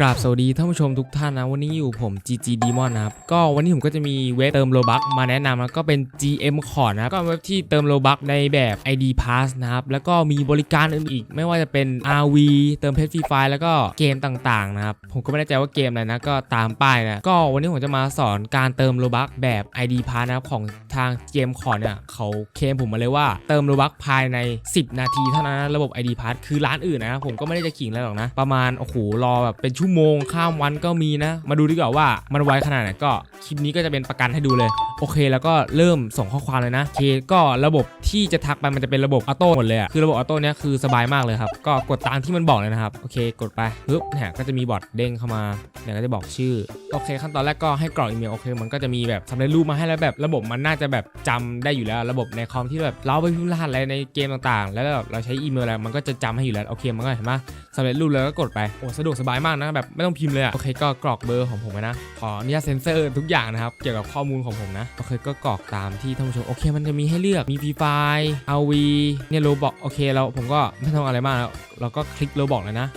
กราบสวัสดีท่านผู้ชมทุกท่านนะ วันนี้อยู่ผม GG Demon นะครับ ก็วันนี้ผมก็จะมีเว็บเติมโลบักมาแนะนำนะก็เป็น GM c o r นะครับก็เว็บที่เติมโลบักในแบบ ID Pass นะครับ แล้วก็มีบริการอื่นอีก ไม่ว่าจะเป็น RV เติมเพชรฟรีไฟแล้วก็เกมต่างๆนะครับ ผมก็ไม่แน่ใจว่าเกมอะไรนะ ก็ตามป้ายนะ ก็วันนี้ผมจะมาสอนการเติมโลบักแบบ ID Pass นะครับของทาง GM c o r เนี่ยเขาเคลมผมมาเลยว่าเติมโลบักภายใน 10 นาทีเท่านั้นระบบ ID Pass คือร้านอื่นนะผมก็ไม่ได้จะขิงอะไรหรอกนะประมาณโอ้โหรอแบบเป็นชั่วโมงข้ามวันก็มีนะ มาดูดีกว่าว่ามันไวขนาดไหนก็คลิปนี้ก็จะเป็นประกันให้ดูเลย โอเค แล้วก็เริ่มส่งข้อความเลยนะโอเคก็ระบบที่จะทักไปมันจะเป็นระบบออโต้หมดเลยอะคือระบบออโต้เนี้ยคือสบายมากเลยครับ ก็กดตามที่มันบอกเลยนะครับ โอเค กดไปปึ๊บเนี่ยก็จะมีบอทเด้งเข้ามาเนี่ยก็จะบอกชื่อ โอเค ขั้นตอนแรกก็ให้กรอกอีเมล โอเค มันก็จะมีแบบสำเร็จรูปมาให้แล้วแบบระบบมันน่าจะแบบจำได้อยู่แล้ว ระบบในคอมที่แบบเราไปพิมพ์รหัสอะไรในเกมต่างๆ แล้วแบบเราใช้อีเมลอะไร มันก็จะจำให้อยู่แล้ว โอเค มันก็เห็นปะสำเร็จรูปแล้วก็กดไป โอ้ สะดวกสบายมากนะ แบบไม่ต้องพิมพ์เลยอะโอเค ก็กรอกเบอร์ของผมนะ ขออนุญาตเซ็นเซอร์ทุกอย่างนะครับ เกี่ยวกับข้อมูลของผมนะโอเคก็กรอกตามที่ท่านผู้ชมโอเคมันจะมีให้เลือกมีฟรีไฟล์เอาวีเนี่ยโรบอกโอเคเราผมก็ไม่ต้องอะไรมากแล้วเราก็คลิกโรบอกเลยนะ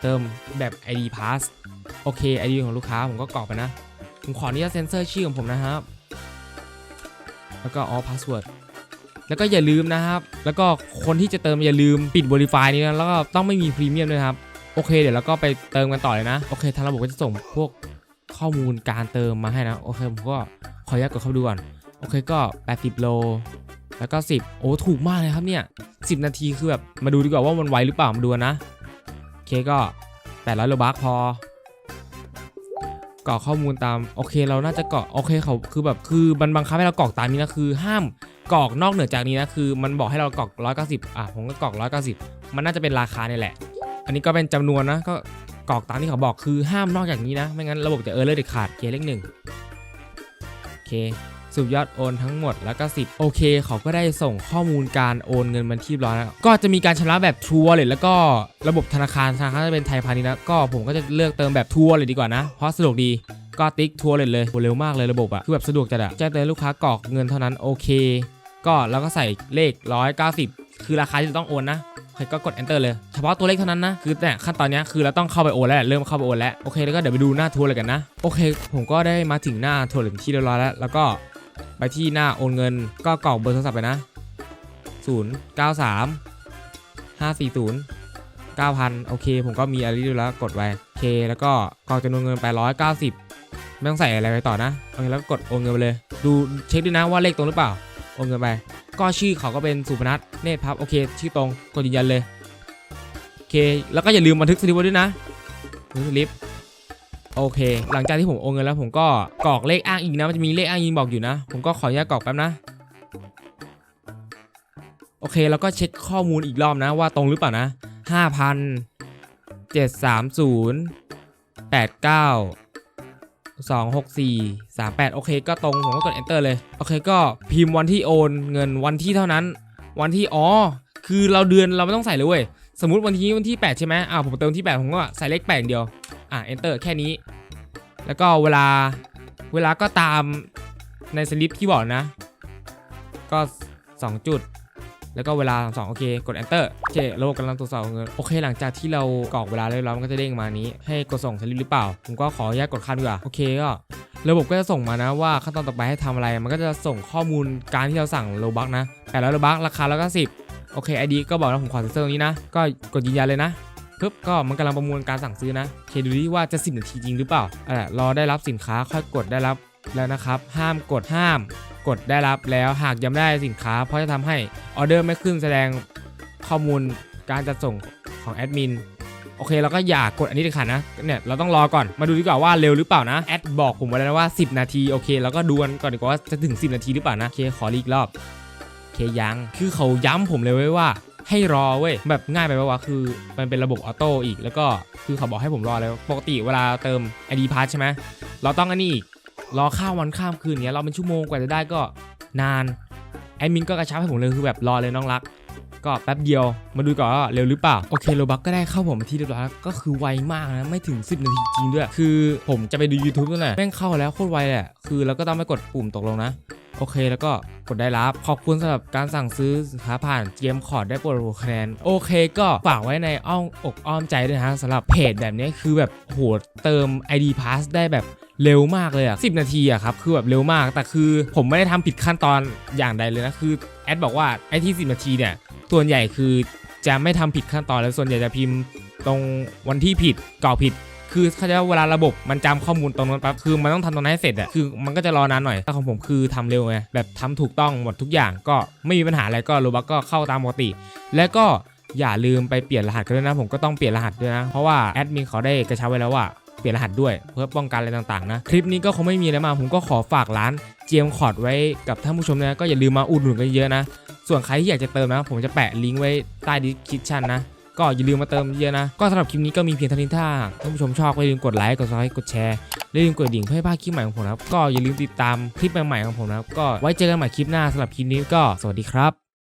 เติมแบบ ID pass โอเค ID ของลูกค้าผมก็กรอกไปนะ ผมขออนุญาตเซ็นเซอร์ชื่อของผมนะครับ แล้วก็ all password แล้วก็อย่าลืมนะครับ แล้วก็คนที่จะเติมอย่าลืมปิด Verify นี้นะแล้วก็ต้องไม่มีพรีเมียมด้วยครับ โอเค เดี๋ยวเราก็ไปเติมกันต่อเลยนะ โอเคทางระบบก็จะส่งพวกข้อมูลการเติมมาให้นะ โอเคผมก็ ออนุญาตกดเข้าไปดูก่อน โอเคก็ 80 โล แล้วก็ 10 โอ้ ถูกมากเลยครับเนี่ย 10 นาทีคือแบบ มาดูดีกว่าว่ามันไวหรือเปล่า มาดูนะโอเคก็ 800 โลบัคพอ กรอกข้อมูลตาม โอเคเราน่าจะกรอก โอเคเขาคือแบบคือมันบังคับให้เรากรอกตามนี้นะคือห้ามกรอกนอกเหนือจากนี้นะคือ มันบอกให้เรากรอก 190 อะผมก็กรอก 190 มันน่าจะเป็นราคาเนี่ยแหละ อันนี้ก็เป็นจำนวนนะก็กรอกตามที่เขาบอกคือห้ามนอกจากนี้นะ ไม่งั้นระบบจะเออร์เลอร์เด็ดขาดเคเลขหนึ่ง เคสรุปยอดโอนทั้งหมดแล้วก็10โอเค เขาก็ได้ส่งข้อมูลการโอนเงินมาที่ร้อยแล้วก็จะมีการชำระแบบ True Wallet แล้วก็ระบบธนาคารธนาคารจะเป็นไทยพาณิชย์นะก็ผมก็จะเลือกเติมแบบ True Wallet ดีกว่านะ เพราะสะดวกดีก็ติ๊กทัวร์เลยเลยเร็วมากเลยระบบอะคือแบบสะดวกจัดอะแจ้งเตือนลูกค้ากรอกเงินเท่านั้นโอเค ก็แล้วก็ใส่เลข 190 คือราคาที่ต้องโอนนะ โอเคก็กด enter เลย เฉพาะตัวเลขเท่านั้นนะ คือแต่ขั้นตอนนี้คือเราต้องเข้าไปโอนแล้ว เริ่มเข้าไปโอนแล้ว โอเค แล้วก็เดี๋ยวไปดูหน้าทัวร์เลยกันนะ โอเค ผมก็ได้มาถึงหน้าทัวร์เป็นที่เรียบร้อยแล้ว แล้วก็ไปที่หน้าโอนเงิน ก็กรอกเบอร์โทรศัพท์ไปนะ 0 9 3 5 4 0 9,000 โอเค ผมก็มีอะไรเรียบร้อยแล้วกดไปโอเค แล้วก็กรอกจำนวนเงินไป 190 ไม่ต้องใส่อะไรไปต่อนะ โอเค แล้วก็กดโอนเงินไปเลย ดูเช็คด้วยนะว่าเลขตรงหรือเปล่า โอนเงินไป ก็ชื่อเขาก็เป็นสุพนัทเนตรพับโอเค ชื่อตรงกดยืนยันเลยโอเค แล้วก็อย่าลืมบันทึกสลิปไว้ด้วยนะบันทึกสลิปโอเค หลังจากที่ผมโอนเงินแล้วผมก็กรอกเลขอ้างอิงนะมันจะมีเลขอ้างอิงบอกอยู่นะ ผมก็ขออนุญาตกรอกแป๊บนะ โอเคแล้วก็เช็คข้อมูลอีกรอบนะว่าตรงหรือเปล่านะห้าพันเจ็ดสามศูนย์แปดเก้า สองหกสี่สามแปดโอเค ก็ตรง ผมก็กด enter เลย โอเค ก็พิมพ์วันที่โอนเงินวันที่เท่านั้น วันที่ อ๋อ คือเราเดือนเราไม่ต้องใส่เลยเว้ย สมมติวันที่วันที่ 8 ใช่ไหมอ่าผมเติมที่ 8 ผมก็ใส่เลข8อย่างเดียว อ่า enter แค่นี้ แล้วก็เวลา เวลาก็ตามในสลิปที่บอกนะ ก็ 2 จุด แล้วก็เวลา2โอเค กด enter โอเคระบบกำลังตรวจสอบเงิน โอเค หลังจากที่เรากรอกเวลาเรียบร้อยมันก็จะเด้งมานี้ ให้กดส่งสลิปหรือเปล่า ผมก็ขออนุญาตกดข้ามดีกว่า โอเคก็ระบบก็จะส่งมานะว่าขั้นตอนต่อไปให้ทำอะไร มันก็จะส่งข้อมูลการที่เราสั่งโลบักนะแปดร้อยโลบักราคาแล้วก็สิบโอเคไอดีก็บอกแล้วผมขอเซ็นเซอร์ตรงนี้นะ ก็กดยืนยันเลยนะปึ๊บก็มันกำลังประมวลการสั่งซื้อนะโอเคดูดิว่าจะ10นาทีจริงหรือเปล่าอะรอได้รับสินค้าค่อยกดได้รับแล้วนะครับ ห้ามกดห้าม กดได้รับแล้วหากยังไม่ได้สินค้า เพราะจะทำให้ออเดอร์ไม่ขึ้นแสดงข้อมูลการจัดส่งของแอดมินโอเคเราก็อย่ากดอันนี้เด็ดขาดนะเนี่ยเราต้องรอก่อนมาดูดีกว่าว่าเร็วหรือเปล่านะแอดบอกผมไว้แล้วนะว่า 10 นาทีโอเคเราก็ดูกันก่อนดีกว่าว่าจะถึง 10 นาทีหรือเปล่านะโอเคขอรีอีกรอบโอเคยังคือเขาย้ำผมเลยไว้ว่าให้รอเว้ยแบบง่ายไปปะวะคือมันเป็นระบบออโต้อีก แล้วก็คือเขาบอกให้ผมรอแล้ว ปกติเวลาเติม ID Pass ใช่ไหมเราต้องอันนี้อีก รอข้ามวันข้ามคืนเนี้ยเราเป็นชั่วโมงกว่าจะได้ก็นานแอดมินก็กระชับให้ผมเลยคือแบบรอเลยน้องรัก ก็แป๊บเดียวมาดูก่อนว่าเร็วหรือเปล่า โอเคโลบักก็ได้เข้าผมมาที่เรียบร้อยแล้วก็คือไวมากนะไม่ถึง 10 นาทีจริงด้วย คือผมจะไปดู YouTube นั่นแหละแม่งเข้าแล้วโคตรไวเละคือเราก็ต้องไม่กดปุ่มตกลงนะโอเคแล้วก็กดได้รับขอบคุณสำหรับการสั่งซื้อสินค้าผ่านเกมคอร์ดได้โปรดคะแนนโอเค ก็ฝากไว้ในอ้อมอกอ้อมใจด้วยนะฮะสำหรับเพจแบบนี้คือแบบโหเติม ID Pass ได้แบบ เร็วมากเลยอะ10นาทีอะครับคือแบบเร็วมาก แต่คือผมไม่ได้ทำผิดขั้นตอนอย่างใดเลยนะคือแอดบอกว่าไอ้ที่ 10 นาทีเนี่ยส่วนใหญ่คือจะไม่ทำผิดขั้นตอนแล้วส่วนใหญ่จะพิมพ์ตรงวันที่ผิดกรอกผิด คือเขาจะเวลาระบบมันจำข้อมูลตรงนั้นปั๊บคือมันต้องทำตรงนั้นให้เสร็จอะคือมันก็จะรอนานหน่อยแต่ของผมคือทำเร็วไงแบบทำถูกต้องหมดทุกอย่างก็ไม่มีปัญหาอะไรก็โรบักก็เข้าตามปกติ และก็อย่าลืมไปเปลี่ยนรหัสกันด้วยนะ ผมก็ต้องเปลี่ยนรหัสด้วยนะ เพราะว่าแอดมินเขาได้กระชับไว้แล้วว่า เปลี่ยนรหัสด้วยเพื่อป้องกันอะไรต่างๆนะ คลิปนี้ก็คงไม่มีอะไรมากผมก็ขอฝากร้านเจมคอร์ดไว้กับท่านผู้ชมนะก็อย่าลืมมาอุดหนุนกันเยอะนะ ส่วนใครที่อยากจะเติมนะ ผมจะแปะลิงก์ไว้ใต้ดีคิปชั่นนะก็อย่าลืมมาเติมเยอะนะ ก็สำหรับคลิปนี้ก็มีเพียงเท่านี้ถ้าท่านผู้ชมชอบก็อย่าลืมกดไลค์กดซับสไครต์กดแชร์และอย่าลืมกดดิ่งเพื่อให้พลาดคลิปใหม่ของผมนะครับก็อย่าลืมติดตามคลิปใหม่ๆของผมนะครับก็ไว้เจอกันใหม่คลิปหน้าสำหรับคลิปนี้ก็สวัสดีครับ